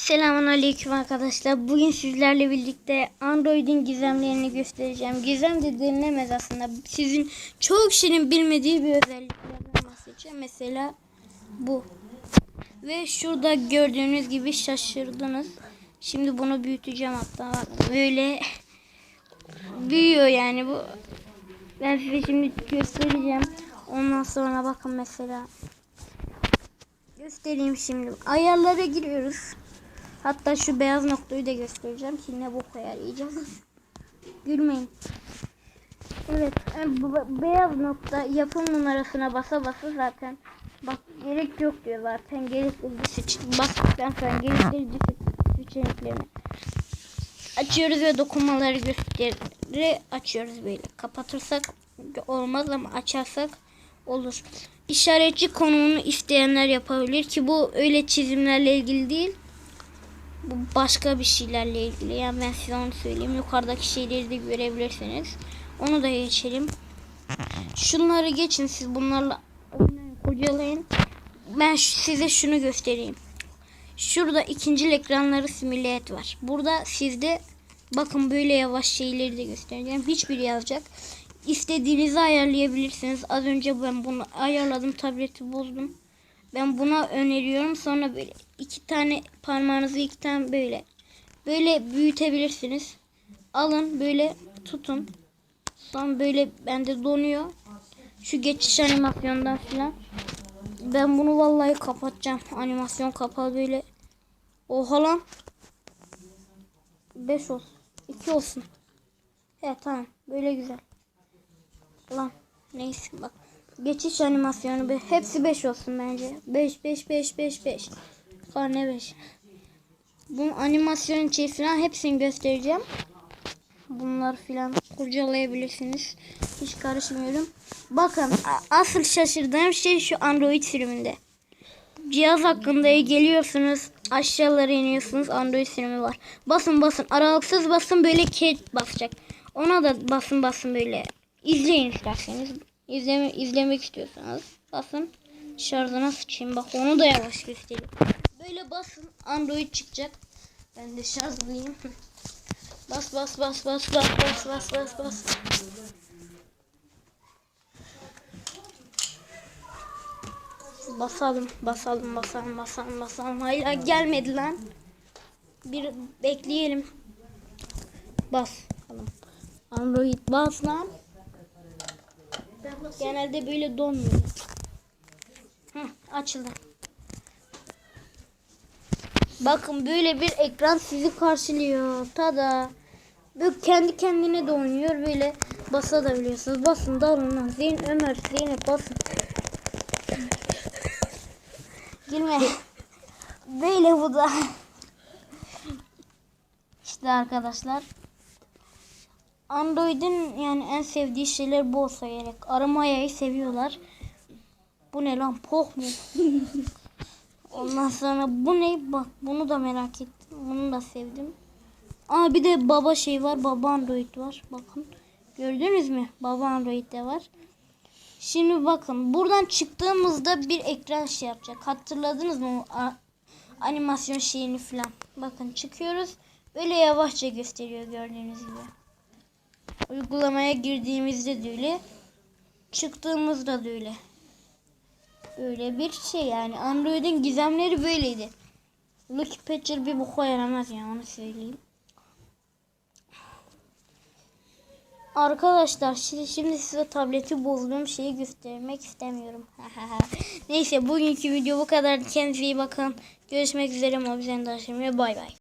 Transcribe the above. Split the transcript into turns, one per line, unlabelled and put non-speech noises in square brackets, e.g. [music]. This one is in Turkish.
Selamun Aleyküm arkadaşlar. Bugün sizlerle birlikte Android'in gizemlerini göstereceğim. Gizem de denilemez aslında. Sizin çoğu kişinin bilmediği bir özelliklerden bahsedeceğim. Mesela bu. Ve şurada gördüğünüz gibi şaşırdınız. Şimdi bunu büyüteceğim hatta. Böyle büyüyor yani bu. Ben size şimdi göstereceğim. Ondan sonra bakın mesela. Göstereyim şimdi. Ayarlara giriyoruz. Hatta şu beyaz noktayı da göstereceğim. Ki ne bok ayarlayacağım. Gülmeyin. Evet. e, bu be- beyaz nokta yapım numarasına basa basa zaten bak gerek yok diyor zaten gerektirici seç bastıktan sonra seç- seçeneklerini açıyoruz ve dokunmaları gösteri açıyoruz böyle kapatırsak olmaz ama açarsak olur işaretçi konumunu isteyenler yapabilir ki bu öyle çizimlerle ilgili değil bu başka bir şeylerle ilgili. Yani ben size onu söyleyeyim. Yukarıdaki şeyleri de görebilirsiniz. Onu da geçelim. Şunları geçin siz bunlarla oynayın, kurcalayın. Ben size şunu göstereyim. Şurada ikinci ekranları simüle et var. Burada sizde bakın böyle yavaş şeyleri de göstereceğim. Hiçbiri yazacak. İstediğinizi ayarlayabilirsiniz. Az önce ben bunu ayarladım. Tableti bozdum. Ben buna öneriyorum. Sonra böyle iki tane parmağınızı iki tane böyle böyle büyütebilirsiniz. Alın böyle tutun. Sonra böyle bende donuyor. Şu geçiş animasyondan filan. Ben bunu vallahi kapatacağım. Animasyon kapalı böyle. Oha lan. 5 olsun. 2 olsun. Evet tamam. Böyle güzel. Lan neyse bak. Geçiş animasyonu be. Hepsi 5 olsun bence. 5 5 5 5 5. Karne 5. Bu animasyon içi falan hepsini göstereceğim. Bunları filan kurcalayabilirsiniz. Hiç karışmıyorum. Bakın asıl şaşırdığım şey şu Android sürümünde. Cihaz hakkında geliyorsunuz. Aşağılara iniyorsunuz. Android sürümü var. Basın basın. Aralıksız basın böyle ket basacak. Ona da basın basın böyle. İzleyin isterseniz. İzleme, izlemek istiyorsanız basın. Şarjına sıçayım. Bak onu da yavaş göstereyim. Böyle basın. Android çıkacak. Ben de şarjlıyım. [laughs] Bas bas bas bas bas bas bas bas bas. Basalım, basalım, basalım, basalım, basalım. Hala gelmedi lan. Bir bekleyelim. Bas. Android bas lan. Genelde böyle donmuyor. Hı, açıldı. Bakın böyle bir ekran sizi karşılıyor. Tada. Böyle kendi kendine de oynuyor. Böyle basabiliyorsunuz. Basın dalın lan. Zeyn Ömer Zeynep basın. Girme. Böyle bu da. İşte arkadaşlar. Android'in yani en sevdiği şeyler bu olsa gerek. Aramayı seviyorlar. Bu ne lan? Poh mu? [laughs] Ondan sonra bu ne? Bak bunu da merak ettim. Bunu da sevdim. Aa bir de baba şey var. Baba Android var. Bakın. Gördünüz mü? Baba Android de var. Şimdi bakın. Buradan çıktığımızda bir ekran şey yapacak. Hatırladınız mı? o a- animasyon şeyini falan. Bakın çıkıyoruz. Böyle yavaşça gösteriyor gördüğünüz gibi. Uygulamaya girdiğimizde de öyle. Çıktığımızda da öyle. Böyle bir şey yani. Android'in gizemleri böyleydi. Lucky Patcher bir boka yaramaz ya onu söyleyeyim. Arkadaşlar şimdi, şimdi size tableti bozduğum şeyi göstermek istemiyorum. [laughs] Neyse bugünkü video bu kadar. Kendinize iyi bakın. Görüşmek üzere. Mobizenden Bay bay.